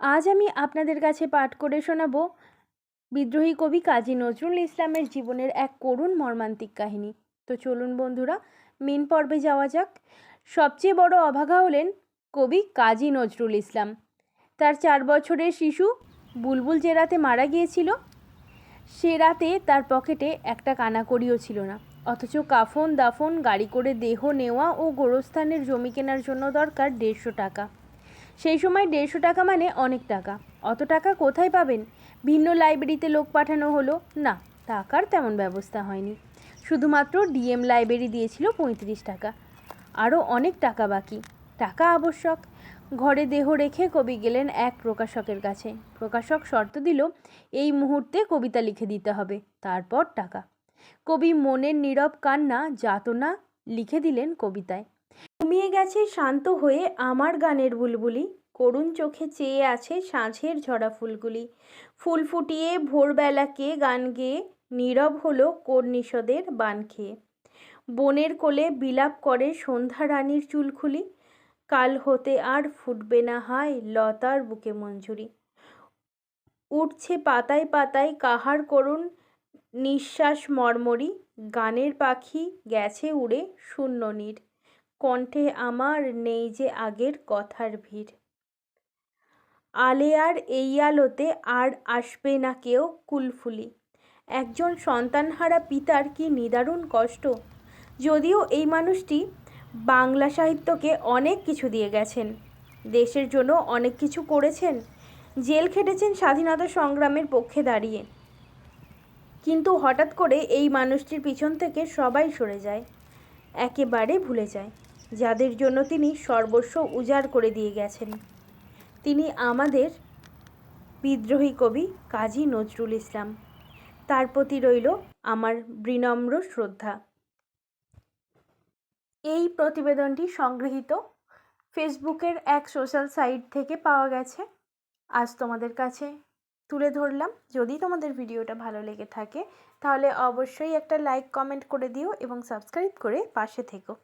আজ আমি আপনাদের কাছে পাঠ করে শোনাব বিদ্রোহী কবি কাজী নজরুল ইসলামের জীবনের এক করুণ মর্মান্তিক কাহিনী। তো চলুন বন্ধুরা, মেন পর্বে যাওয়া যাক। সবচেয়ে বড় অভাগা হলেন কবি কাজী নজরুল ইসলাম। তার চার বছরের শিশু বুলবুল যে রাতে মারা গিয়েছিল, সে রাতে তার পকেটে একটা কানাকড়িও ছিল না। অথচ কাফন দাফন গাড়ি করে দেহ নেওয়া ও গোরস্থানের জমি কেনার জন্য দরকার দেড়শো টাকা। সেই সময় দেড়শো টাকা মানে অনেক টাকা। অত টাকা কোথায় পাবেন? ভিন্ন লাইব্রেরিতে লোক পাঠানো হলো। না, টাকার তেমন ব্যবস্থা হয়নি। শুধুমাত্র ডিএম লাইব্রেরি দিয়েছিল পঁয়ত্রিশ টাকা। আরও অনেক টাকা বাকি। টাকা আবশ্যক। ঘরে দেহ রেখে কবি গেলেন এক প্রকাশকের কাছে। প্রকাশক শর্ত দিল, এই মুহূর্তে কবিতা লিখে দিতে হবে। তারপর টাকা। কবি মনের নীরব কান্না, যাতনা লিখে দিলেন কবিতায়। গেছে শান্ত হয়ে আমার গানের বুলবুলি। করুণ চোখে চেয়ে আছে সাঁঝের ঝরা ফুলগুলি। ফুল ফুটিয়ে ভোরবেলাকে গান গেয়ে নীরব হলো কর্নিষদের বান খেয়ে। বনের কোলে বিলাপ করে সন্ধ্যা রানীর চুলখুলি। কাল হতে আর ফুটবে না হায় লতার বুকে মঞ্জুরি। উঠছে পাতায় পাতায় কাহার করুণ নিঃশ্বাস মর্মরি। গানের পাখি গেছে উড়ে শূন্য নীর। কণ্ঠে আমার নেই যে আগের কথার ভিড়। আলে আর এই আলোতে আর আসবে না কেউ কুলফুলি। একজন সন্তানহারা পিতার কি নিদারুণ কষ্ট? যদিও এই মানুষটি বাংলা সাহিত্যকে অনেক কিছু দিয়ে গেছেন, দেশের জন্য অনেক কিছু করেছেন, জেল খেটেছেন স্বাধীনতা সংগ্রামের পক্ষে দাঁড়িয়ে। কিন্তু হঠাৎ করে এই মানুষটির পিছন থেকে সবাই সরে যায়, একেবারে ভুলে যায়। যাদের জন্য তিনি সর্বস্ব উজাড় করে দিয়ে গেছেন। তিনি আমাদের বিদ্রোহী কবি কাজী নজরুল ইসলাম। তার প্রতি রইল আমার বিনম্র শ্রদ্ধা। এই প্রতিবেদনটি সংগৃহীত ফেসবুকের এক সোশ্যাল সাইট থেকে পাওয়া গেছে। আজ তোমাদের কাছে তুলে ধরলাম। যদি তোমাদের ভিডিওটা ভালো লেগে থাকে, তাহলে অবশ্যই একটা লাইক, কমেন্ট করে দিও এবং সাবস্ক্রাইব করে পাশে থেকো।